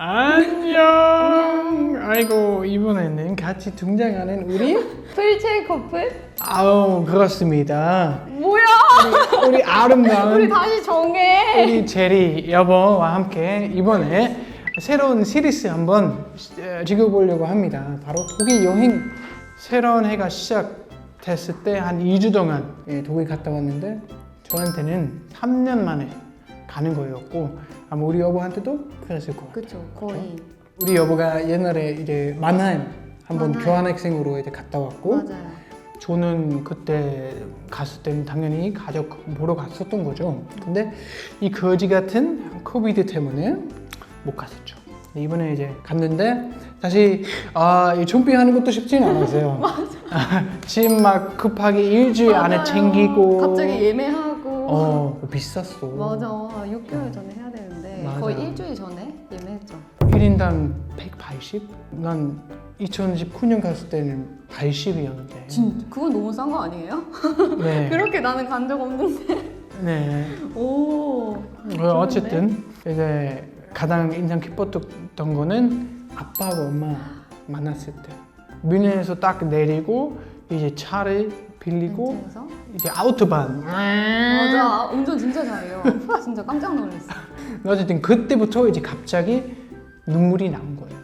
안녕. 아이고 이번에는 같이 등장하는 우리 풀체 커플? 아우 그렇습니다. 뭐야? 우리, 우리 아름다운 우리 다시 정해. 우리 제리 여보와 함께 이번에 새로운 시리즈 한번 시- 찍어보려고 합니다. 바로 독일 여행 새로운 해가 시작됐을 때 한 2주 동안 예, 독일 갔다 왔는데 저한테는 3년 만에 가는 거였고 아마 우리 여보한테도 그랬을 것 같아요. 그쵸 거의 우리 여보가 옛날에 이제 만하임 한번. 교환학생으로 이제 갔다 왔고 맞아요. 저는 그때 갔을 때는 당연히 가족 보러 갔었던 거죠. 근데 이 거지 같은 코비드 때문에 못 갔었죠. 이번에 이제 갔는데 다시 아, 이 준비하는 것도 쉽지는 않았어요. 아, 짐 막 급하게 일주일 안에 맞아요. 챙기고 갑자기 예매하고 어 비쌌어. 맞아 6개월 전에 해야 되는데 맞아. 거의 일주일 전에 예매했죠. 1인당 180? 난 2019년 갔을 때는 80이었는데. 진 그건 너무 싼 거 아니에요? 네. 그렇게 나는 간 적 없는데. 네. 오. 어, 어쨌든 이제 가장 인상 깊었던 거는 아빠하고 엄마 만났을 때 뮌헨에서 딱 내리고 이제 차를 빌리고 렌트해서? 이제 아우토반 맞아 운전 진짜 잘해요. 진짜 깜짝 놀랐어. 어쨌든 그때부터 이제 갑자기 눈물이 나온 거예요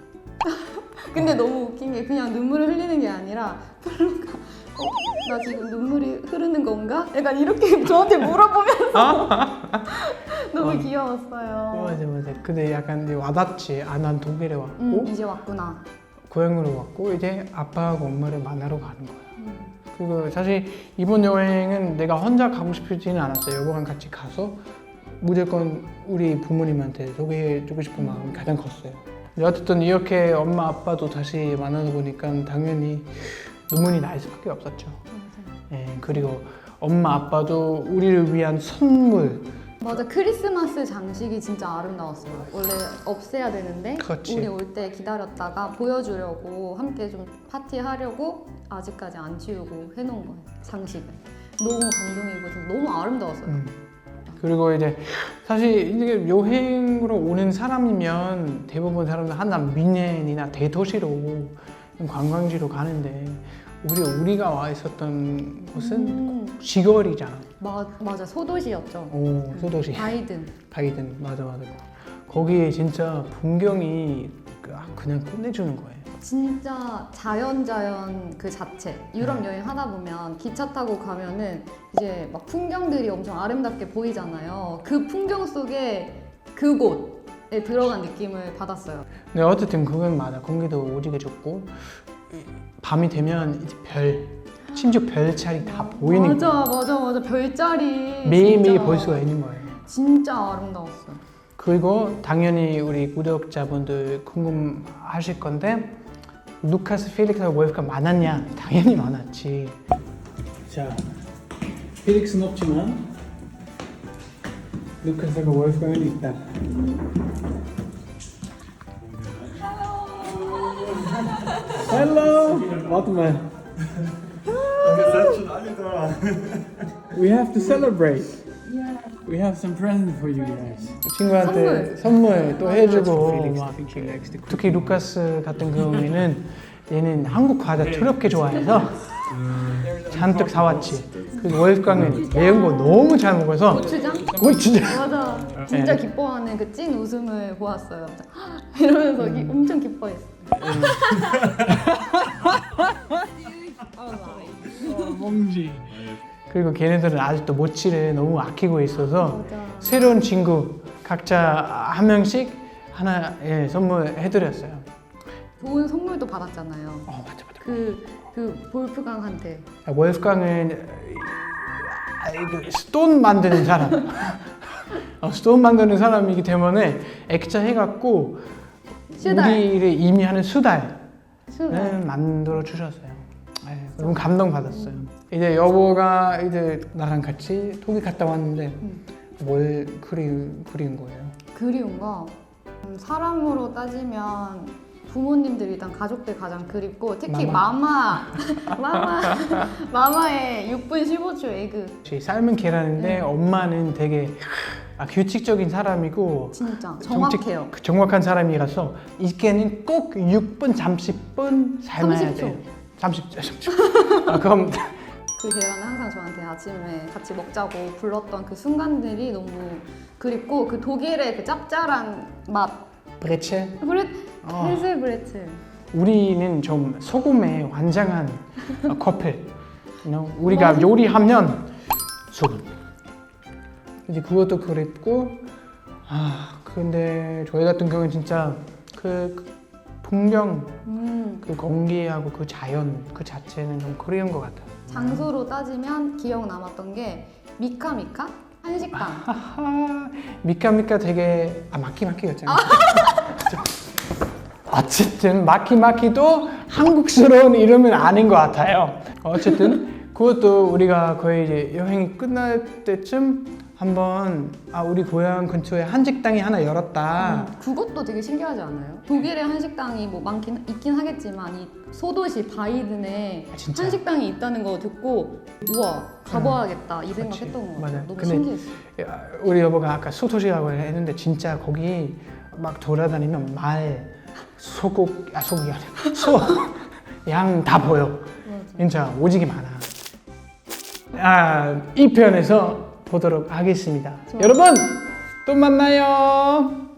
근데 너무 웃긴 게 그냥 눈물을 흘리는 게 아니라 어? 나 지금 눈물이 흐르는 건가? 약간 이렇게 저한테 물어보면서 너무 어. 귀여웠어요. 맞아 맞아 근데 약간 이제 와닿지 아 난 독일에 왔고 음, 이제 왔구나. 고향으로 왔고 이제 아빠하고 엄마를 만나러 가는 거야 음. 그리고 사실 이번 여행은 내가 혼자 가고 싶지는 않았어요. 여보랑 같이 가서 무조건 우리 부모님한테 소개해주고 싶은 마음이 가장 컸어요. 어쨌든 이렇게 엄마 아빠도 다시 만나다 보니까 당연히 눈물이 날 수밖에 없었죠. 예, 그리고 엄마 아빠도 우리를 위한 선물 맞아 크리스마스 장식이 진짜 아름다웠어요. 원래 없애야 되는데 그렇지. 우리 올 때 기다렸다가 보여주려고 함께 좀 파티하려고 아직까지 안 치우고 해놓은 거예요 장식을. 너무 감동이고 너무 아름다웠어요. 음. 그리고 이제 사실 이게 여행으로 오는 사람이면 대부분 사람들 하나 미넨이나 대도시로 관광지로 가는데 우리 우리가 와 있었던 곳은 음, 시골이잖아. 마, 맞아 소도시였죠. 오 소도시. 바이든. 바이든 맞아 맞아. 거기에 진짜 풍경이 그- 아, 그냥 끝내주는 거예요. 진짜 자연 자연 그 자체 유럽 네. 여행 하다 보면 기차 타고 가면은 이제 막 풍경들이 엄청 아름답게 보이잖아요. 그 풍경 속에 그곳에 들어간 느낌을 받았어요. 근데 어쨌든 그건 맞아. 공기도 오지게 좋고 이- 밤이 되면 이제 별 심지어 별자리 다 보이는 맞아 거예요. 맞아 맞아 별자리 매일매일 진짜 볼 수가 있는 거예요. 진짜 아름다웠어요. 그리고 당연히 우리 구독자분들 궁금하실 건데 루카스 필릭스와 월프가 많았냐? 당연히 많았지. 자, 필릭스는 없지만 루카스가 월프가는 있다. Hello. We have to celebrate. We have some present for you guys. 친구한테 선물, 또 해주고 막 특히 루카스 같은 경우에는 얘는 한국 과자 더럽게 좋아해서 잔뜩 사왔지. 그리고 월강은 매운 거 너무 잘 먹어서 고추장? 고추장. 맞아. 진짜 네. 기뻐하는 그 찐 웃음을 보았어요. 이러면서 기- 엄청 기뻐했어. 그리고 걔네들은 아직도 모치를 너무 아끼고 있어서 맞아. 새로운 친구 각자 한 명씩 하나 예, 선물해드렸어요. 좋은 선물도 받았잖아요. 어 맞아 맞아. 그, 그 볼프강한테. 월프강은 아, 그 스톤 만드는 사람. 어, 스톤 만드는 사람이기 때문에 액자 해갖고 수달. 우리를 의미하는 수달을 수달. 만들어 주셨어요. 네, 너무 감동 받았어요. 이제 여보가 이제 나랑 같이 독일 갔다 왔는데 음. 뭘 그리 그린 거예요? 그리운 거 음, 사람으로 따지면 부모님들 일단 가족들 가장 그립고 특히 마마 마마 마마의 6분 15초 에그 삶은 계란인데 엄마는 되게 아, 규칙적인 사람이고 진짜 정직- 정확해요. 그 정확한 사람이라서 이게는 꼭 6분 30분 삶아야 30초. 돼요. 30초. 30초. 아, 그럼 그 계란을 항상 저한테 아침에 같이 먹자고 불렀던 그 순간들이 너무 그립고 그 독일의 그 짭짤한 맛 브레첼. 브레 어. 헬스 브레첼 우리는 좀 소금에 완장한 어, 커플. You know? 우리가 요리하면 소금. 이제 그것도 그립고 아 근데 저희 같은 경우는 진짜 그, 그 풍경, 음, 그 공기하고 그 자연 그 자체는 좀 그리운 것 같아요. 장소로 따지면 기억 남았던 게 미카미카 한식당 미카미카 되게 아 마키마키였잖아요. 어쨌든 마키마키도 한국스러운 이름은 아닌 것 같아요. 어쨌든 그것도 우리가 거의 이제 여행이 끝날 때쯤 한번 아 우리 고향 근처에 한식당이 하나 열었다. 음, 그것도 되게 신기하지 않아요? 독일의 한식당이 뭐 많긴 있긴 하겠지만 이 소도시 바이든에 아, 진짜? 한식당이 있다는 거 듣고 우와 가봐야겠다 이 생각했던 것 같아요. 맞아요. 너무 근데 신기했어요. 야, 우리 여보가 아까 소토시라고 했는데 진짜 거기 막 돌아다니면 말, 소고기, 아 소고기 아니야 소, 양 다 보여. 맞아. 진짜 오지게 많아. 아, 이 편에서 보도록 하겠습니다. 여러분 또 만나요.